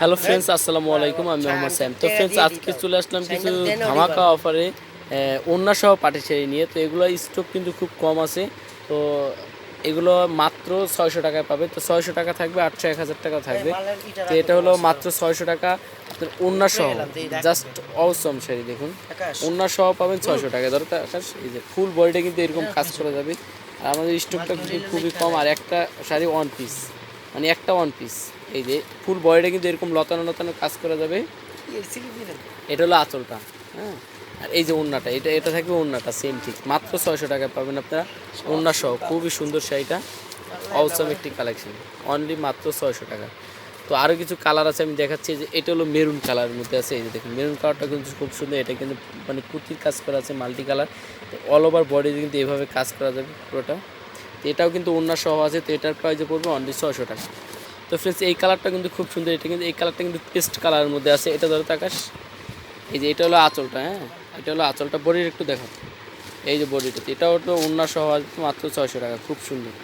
Hello friends আসসালামু আলাইকুম আমি মোহাম্মদ স্যাম। তো ফ্রেন্ডস আজকে চলে আসলাম কিছু ধামাকা অফারে অন্য সহ পাটি শাড়ি নিয়ে। তো এগুলো স্টক কিন্তু খুব কম আছে। তো এগুলো মাত্র ছয়শো টাকায় পাবে। তো ছয়শো টাকা থাকবে আটশো এক হাজার টাকা থাকবে। তো এটা হলো মাত্র ছয়শো টাকা। আপনার অন্য সহ জাস্ট অসম শাড়ি দেখুন। অন্য সহ পাবেন ছয়শো টাকা। ধরো আকাশ এই যে ফুল বডিটা কিন্তু এরকম কাজ করা যাবে। আর আমাদের স্টকটা কিন্তু খুবই কম। আর একটা শাড়ি ওয়ান পিস মানে একটা ওয়ান পিস এই যে ফুল বডিটা কিন্তু এরকম লতানো লতানো কাজ করা যাবে। এটা হলো আঁচলটা হ্যাঁ? আর এই যে ওড়নাটা, এটা এটা থাকবে ওড়নাটা সেম ঠিক। মাত্র ছয়শো টাকা পাবেন আপনারা। ওড়না সহ, খুবই সুন্দর শাড়িটা। অসম একটি কালেকশন অনলি মাত্র ছয়শো টাকা। তো আরও কিছু কালার আছে, আমি দেখাচ্ছি। যে, এটা হলো মেরুন কালারের মধ্যে আছে। এই যে দেখুন মেরুন কালারটা কিন্তু খুব সুন্দর। এটা কিন্তু মানে কুর্তির কাজ করা আছে মাল্টি কালার অল ওভার বডিতে কিন্তু এভাবে কাজ করা যাবে পুরোটা। তো এটাও কিন্তু ওড়না সহ আছে, তো এটার প্রাইসে পড়বে অনলি ছয়শো টাকা। তো ফ্রেন্ডস এই কালারটা কিন্তু খুব সুন্দর, এটা কিন্তু, এই কালারটা কিন্তু পেস্ট কালারের মধ্যে আছে। এটা ধরো আকাশ, এই যে এটা হলো আঁচলটা হ্যাঁ? এটা হলো আঁচলটা, বডির একটু দেখো এই যে বডিটা এটাও তো অন্য সহ আছে, মাত্র ছয়শো টাকা, খুব সুন্দর।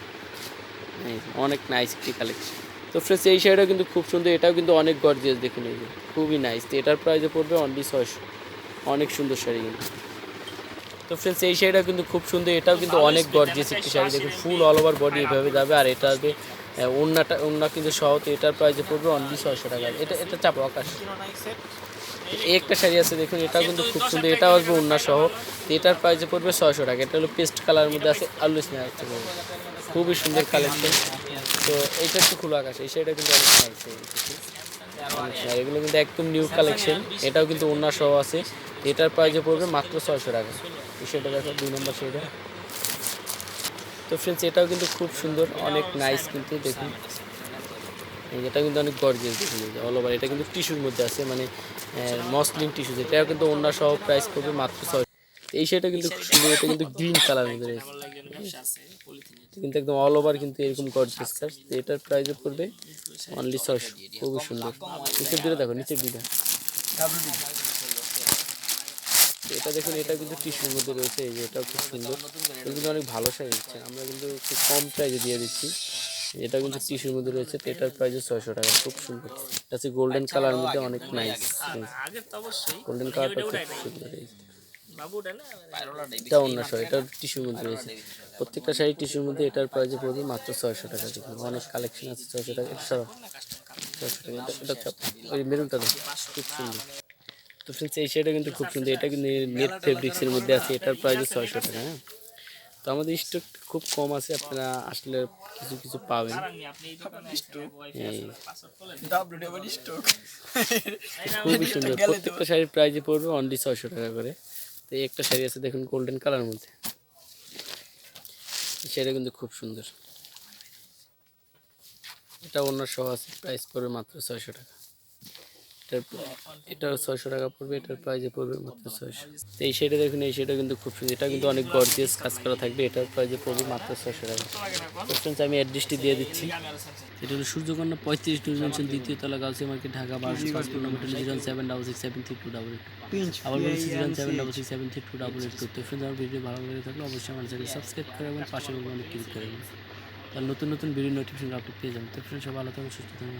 অনেক নাইস একটি কালেকশন তো ফ্রেন্ডস এই শাড়িটাও কিন্তু খুব সুন্দর, এটাও কিন্তু অনেক গর্জিয়াস দেখুন, এই যে, খুবই নাইস তো এটার প্রাইসে পড়বে অনলি ছয়শো। অনেক সুন্দর শাড়ি কিন্তু। তো ফ্রেন্ডস এই শাড়িটা কিন্তু খুব সুন্দর, এটাও কিন্তু অনেক গর্জিয়াস একটি শাড়ি। দেখুন ফুল অল ওভার বডি এভাবে যাবে, আর এটা আসবে ওড়নাটা ওড়না কিন্তু সহ, তো এটার প্রাইসে পড়বে অনলি ছয়শো টাকা। এটা এটা চাপ, আকাশ। একটা শাড়ি আছে, দেখুন, এটাও কিন্তু খুব সুন্দর, এটাও আসবে ওড়না সহ, তো এটার প্রাইসে পড়বে ছয়শো টাকা। এটা হলো পেস্ট কালারের মধ্যে আছে, আলু স্নেহা খুবই সুন্দর কালেকশন তো এইটা একটু খোলা, আকাশ, এই শাড়িটা কিন্তু অনেক নাইস এগুলো কিন্তু একদম নিউ কালেকশন এটাও কিন্তু ওড়না সহ আছে। এটার প্রাইসে পড়বে মাত্র ছয়শো টাকা। শাড়িটা দেখো, দুই নম্বর শাড়িটা তো ফ্রেন্ডস এটাও কিন্তু খুব সুন্দর, অনেক নাইস কিন্তু দেখুন। এটা কিন্তু অনেক গর্জিয়াস দেখুন অল ওভার এটা কিন্তু টিস্যুর মধ্যে আছে মানে মসলিন টিস্যু এটাও কিন্তু অন্য সহ প্রাইস পড়বে মাত্র ছয় এই শাড়িটা কিন্তু সুন্দর, এটা কিন্তু গ্রিন কালার মধ্যে রয়েছে। কিন্তু একদম অল ওভার কিন্তু এরকম গর্জিয়াস কাজ এটার প্রাইসও পড়বে অনলি ছয়শো, খুবই সুন্দর। নিচের দিকে দেখো, নিচের দিকে। এটা দেখুন, এটা কিন্তু টিস্যুর মধ্যে রয়েছে, এই যে এটাও খুব সুন্দর। কিন্তু অনেক ভালো শাড়ি দিচ্ছে। আমরা কিন্তু খুব কম প্রাইসে দিয়ে দিচ্ছি। এটা কিন্তু টিস্যুর মধ্যে রয়েছে এটার প্রাইস ছয়শো টাকা, খুব সুন্দর। হচ্ছে গোল্ডেন কালার মধ্যে অনেক নাইস গোল্ডেন কালারটা খুব সুন্দর এটা অন্য শাড়ি এটা টিস্যুর মধ্যে রয়েছে। প্রত্যেকটা শাড়ি টিস্যুর মধ্যে এটার প্রাইসে পড়বে মাত্র ছয়শো টাকা দেখুন। অনেক কালেকশন আছে, ছয়শো টাকা, এটা ছয়শো টাকা, এটা- ওই মেরুনটা খুব সুন্দর। তো ফ্রেন্ডস এই শাড়িটা কিন্তু খুব সুন্দর। এটা কিন্তু নেট ফেব্রিক্সের মধ্যে আছে এটার প্রাইস ছয়শো টাকা হ্যাঁ? তো আমাদের স্টক খুব কম আছে আপনারা আসলে কিছু কিছু পাবেন। এই। খুবই সুন্দর। প্রত্যেকটা শাড়ির প্রাইজে পড়বে অনলি ছয়শো টাকা করে। তো এই একটা শাড়ি আছে দেখুন গোল্ডেন কালার মধ্যে। শাড়িটা কিন্তু খুব সুন্দর। এটা অন্য সহ আছে প্রাইস পড়বে মাত্র ছয়শো টাকা। এটার এটাও ছয়শো টাকা পড়বে এটার প্রাইজে পড়বে মাত্র ছয়শো। এই শাড়িটা দেখুন এই শাড়িটা কিন্তু খুব সুন্দর। এটা কিন্তু অনেক গর্জিয়াস কাজ করা থাকবে এটার প্রাইজে পড়বে মাত্র ছয়শো টাকা। তো আমি অ্যাড্রেসটি দিয়ে দিচ্ছি। এটা হলো সূর্যকন্যা পঁয়ত্রিশ টু জংশন দ্বিতীয় তলা গাউসি মার্কেট ঢাকা বারোশো পাঁচ number zero seven double six seven three two double eight আবার বলছি zero seven double six seven three two double eight two তো ফ্রেন্ড আমার ভিডিও ভালো লেগে থাকলে অবশ্যই আমার চ্যানেল সাবস্ক্রাইব করে এবং পাশে অনেক ক্লিক করে তার নতুন নতুন ভিডিও নোটিফিকেশন আপনি পেয়ে যাবেন। তো ফ্রেন্ড সব ভালো থাকুন সুস্থ থাকুন